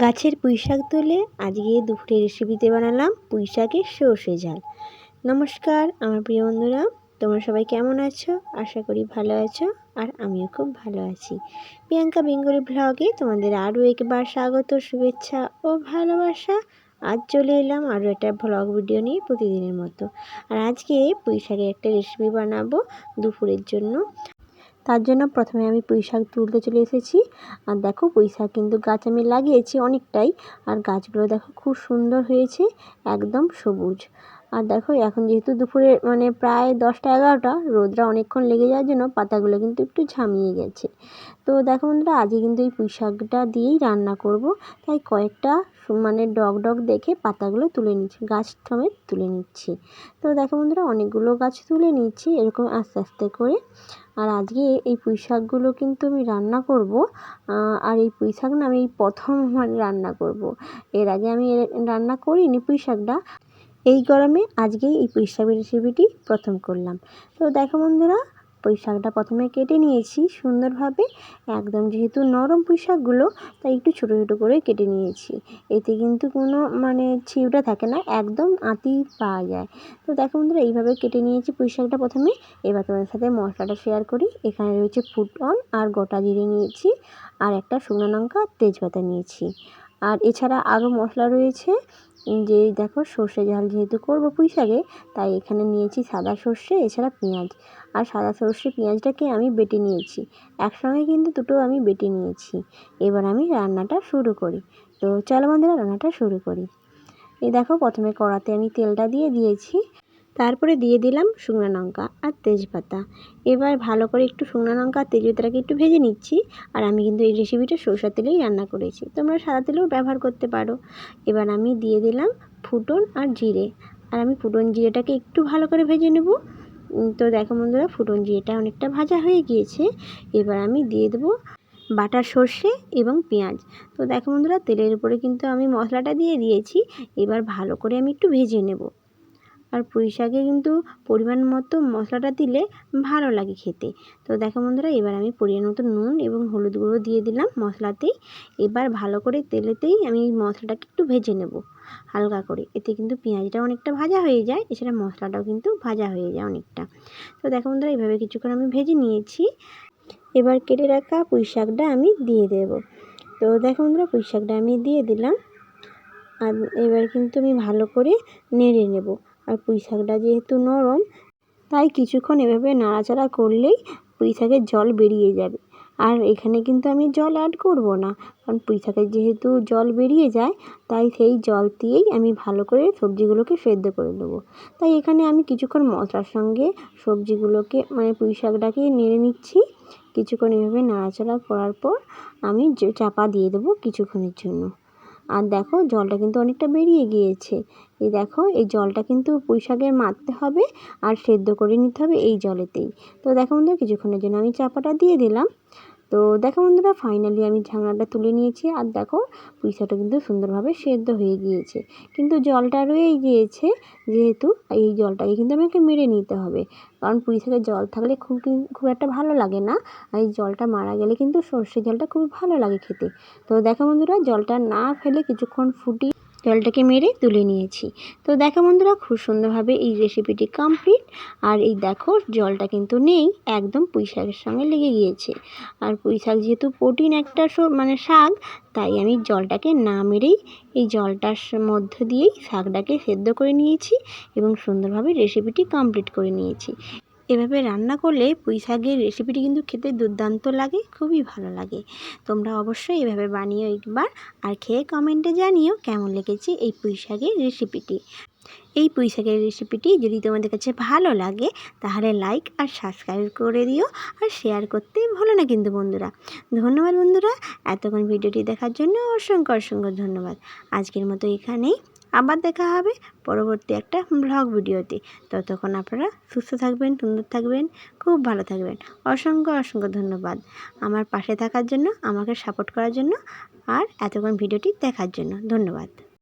গাছের পুঁই শাক তুলে আজকে দুপুরে রেসিপিতে বানালাম পুঁই শাকের সর্ষে ঝাল। নমস্কার, আমার প্রিয় বন্ধুরা, তোমরা সবাই কেমন আছো? আশা করি ভালো আছো আর আমিও খুব ভালো আছি। প্রিয়াঙ্কা বেঙ্গলি ব্লগে তোমাদের আরও একবার স্বাগত, শুভেচ্ছা ও ভালোবাসা। আজ চলে এলাম আরও একটা ভ্লগ ভিডিও নিয়ে প্রতিদিনের মতো। আর আজকে পুঁই শাকের একটা রেসিপি বানাবো দুপুরের জন্য। তার জন্য প্রথমে আমি পুঁই শাক তুলতে চলে এসেছি। আর দেখো পুঁই শাক কিন্তু গাছ আমি লাগিয়েছি অনেকটাই। আর গাছগুলো দেখো খুব সুন্দর হয়েছে, একদম সবুজ। আর দেখো, এখন যেহেতু দুপুরে মানে প্রায় দশটা এগারোটা রোদরা অনেকক্ষণ লেগে যাওয়ার জন্য পাতাগুলো কিন্তু একটু ঝামিয়ে গেছে। তো দেখো বন্ধুরা, আজকে কিন্তু এই পুঁই শাকটা দিয়েই রান্না করব। তাই কয়েকটা মানে ডগ ডগ দেখে পাতাগুলো তুলে নিচ্ছি, গাছ সমেত তুলে নিচ্ছি। তো দেখো বন্ধুরা, অনেকগুলো গাছ তুলে নিচ্ছি এরকম আস্তে আস্তে করে। আর আজকে এই পুঁই শাকগুলো কিন্তু আমি রান্না করব আর এই পুঁই শাক না আমি এই প্রথম মানে রান্না করব। এর আগে আমি রান্না করিনি পুঁই শাকটা। এই গরমে আজকেই এই পুঁই শাকের রেসিপিটি প্রথম করলাম। তো দেখো বন্ধুরা পুঁই শাকটা প্রথমে কেটে নিয়েছি সুন্দরভাবে। একদম যেহেতু নরম পুঁই শাকগুলো তাই একটু ছোটো ছোটো করে কেটে নিয়েছি। এতে কিন্তু কোনো মানে ছিউটা থাকে না, একদম আঁতি পাওয়া যায়। তো দেখো বন্ধুরা, এইভাবে কেটে নিয়েছি পুঁই শাকটা প্রথমে। এবার তোমাদের সাথে মশলাটা শেয়ার করি। এখানে রয়েছে ফুটন আর গোটা জিরে নিয়েছি। আর একটা শুকনো লঙ্কা তেজপাতা নিয়েছি। আর এছাড়া আরও মশলা রয়েছে। যে দেখো, সর্ষে ঝাল যেহেতু করব পুঁই শাকে তাই এখানে নিয়েছি সাদা সর্ষে, এছাড়া পেঁয়াজ। আর সাদা সর্ষে পেঁয়াজটাকে আমি বেটে নিয়েছি। একসঙ্গে কিন্তু দুটো আমি বেটে নিয়েছি। এবার আমি রান্নাটা শুরু করি। তো চলো বন্ধুরা, রান্নাটা শুরু করি। এই দেখো, প্রথমে কড়াতে আমি তেলটা দিয়ে দিয়েছি। তারপরে দিয়ে দিলাম শুকনো লঙ্কা আর তেজপাতা। এবার ভালো করে একটু শুকনো লঙ্কা আর তেজপাতাটাকে একটু ভেজে নিচ্ছি আর আমি কিন্তু এই রেসিপিটা সরষের তেলেই রান্না করেছি। তোমরা সাদা তেলেও ব্যবহার করতে পারো। এবার আমি দিয়ে দিলাম ফুটন আর জিরে। আর আমি ফুটন জিরেটাকে একটু ভালো করে ভেজে নেব। তো দেখো বন্ধুরা, ফুটন জিরেটা অনেকটা ভাজা হয়ে গিয়েছে। এবার আমি দিয়ে দেবো বাটা সর্ষে এবং পেঁয়াজ। তো দেখো বন্ধুরা, তেলের উপরে কিন্তু আমি মশলাটা দিয়ে দিয়েছি। এবার ভালো করে আমি একটু ভেজে নেব। আর পুঁই শাকে কিন্তু পরিমাণ মতো মশলাটা দিলে ভালো লাগে খেতে। তো দেখো বন্ধুরা, এবার আমি পরিমাণ মতো নুন এবং হলুদ গুঁড়ো দিয়ে দিলাম মশলাতেই। এবার ভালো করে তেলেতেই আমি মশলাটাকে একটু ভেজে নেব হালকা করে। এতে কিন্তু পেঁয়াজটা অনেকটা ভাজা হয়ে যায়, এছাড়া মশলাটাও কিন্তু ভাজা হয়ে যায় অনেকটা। তো দেখো বন্ধুরা এইভাবে কিছুক্ষণ আমি ভেজে নিয়েছি। এবার কেটে রাখা পুঁই শাকটা আমি দিয়ে দেব। তো দেখো বন্ধুরা, পুঁই শাকটা আমি দিয়ে দিলাম। আর এবার কিন্তু আমি ভালো করে নেড়ে নেব। আর পুঁই শাকটা যেহেতু নরম, তাই কিছুক্ষণ এভাবে নাড়াচাড়া করলেই পুঁই শাকের জল বেরিয়ে যাবে। আর এখানে কিন্তু আমি জল অ্যাড করব না, কারণ পুঁই শাকের যেহেতু জল বেরিয়ে যায়, তাই সেই জল দিয়েই আমি ভালো করে সবজিগুলোকে সেদ্ধ করে দেবো তাই এখানে আমি কিছুক্ষণ মশলার সঙ্গে সবজিগুলোকে মানে পুঁই শাকটাকে নেড়ে নিচ্ছি। কিছুক্ষণ এভাবে নাড়াচাড়া করার পর আমি চাপা দিয়ে দেবো কিছুক্ষণের জন্য। আর দেখো জলটা কিন্তু অনেকটা বেরিয়ে গিয়েছে। এই দেখো, এই জলটা কিন্তু পুঁই শাকে মারতে হবে আর সেদ্ধ করে নিতে হবে এই জলেতেই। তো দেখো বন্ধুরা, কিছুক্ষণের জন্য আমি চাপাটা দিয়ে দিলাম। তো দেখো বন্ধুরা ফাইনালি আমি ঝাঙাটা তুলে নিয়েছি। আর দেখো, পুঁইশাকটা কিন্তু সুন্দরভাবে সেদ্ধ হয়ে গিয়েছে। কিন্তু জলটা রয়েই গিয়েছে, যেহেতু এই জলটাকে কিন্তু আমাকে মেরে নিতে হবে। কারণ পুঁই শাকের জল থাকলে খুব খুব একটা ভালো লাগে না। এই জলটা মারা গেলে কিন্তু সর্ষে জলটা খুব ভালো লাগে খেতে। তো দেখো বন্ধুরা, জলটা না ফেলে কিছুক্ষণ ফুটিয়ে জলটাকে মেরে তুলে নিয়েছি। তো দেখো বন্ধুরা, খুব সুন্দরভাবে এই রেসিপিটি কমপ্লিট আর এই দেখো, জলটা কিন্তু নেই, একদম পুঁই শাকের সঙ্গে লেগে গিয়েছে। আর পুঁই শাক যেহেতু প্রোটিন একটা মানে শাক, তাই আমি জলটাকে না মেরেই এই জলটার মধ্য দিয়েই শাকটাকে সেদ্ধ করে নিয়েছি এবং সুন্দরভাবে রেসিপিটি কমপ্লিট করে নিয়েছি। এভাবে রান্না করলে পুঁই শাকের রেসিপিটি কিন্তু খেতে দুর্দান্ত লাগে, খুবই ভালো লাগে। তোমরা অবশ্যই এভাবে বানিও একবার আর খেয়ে কমেন্টে জানিও কেমন লেগেছে এই পুঁই শাকের রেসিপিটি এই পুঁই শাকের রেসিপিটি যদি তোমাদের কাছে ভালো লাগে, তাহলে লাইক আর সাবস্ক্রাইব করে দিও আর শেয়ার করতে ভুলো না কিন্তু বন্ধুরা। ধন্যবাদ বন্ধুরা, এতক্ষণ ভিডিওটি দেখার জন্য অসংখ্য অসংখ্য ধন্যবাদ। আজকের মতো এখানেই। আবার দেখা হবে পরবর্তী একটা ব্লগ ভিডিওতে। ততক্ষণ আপনারা সুস্থ থাকবেন, সুন্দর থাকবেন, খুব ভালো থাকবেন। অসংখ্য অসংখ্য ধন্যবাদ আমার পাশে থাকার জন্য, আমাকে সাপোর্ট করার জন্য আর এতক্ষণ ভিডিওটি দেখার জন্য। ধন্যবাদ।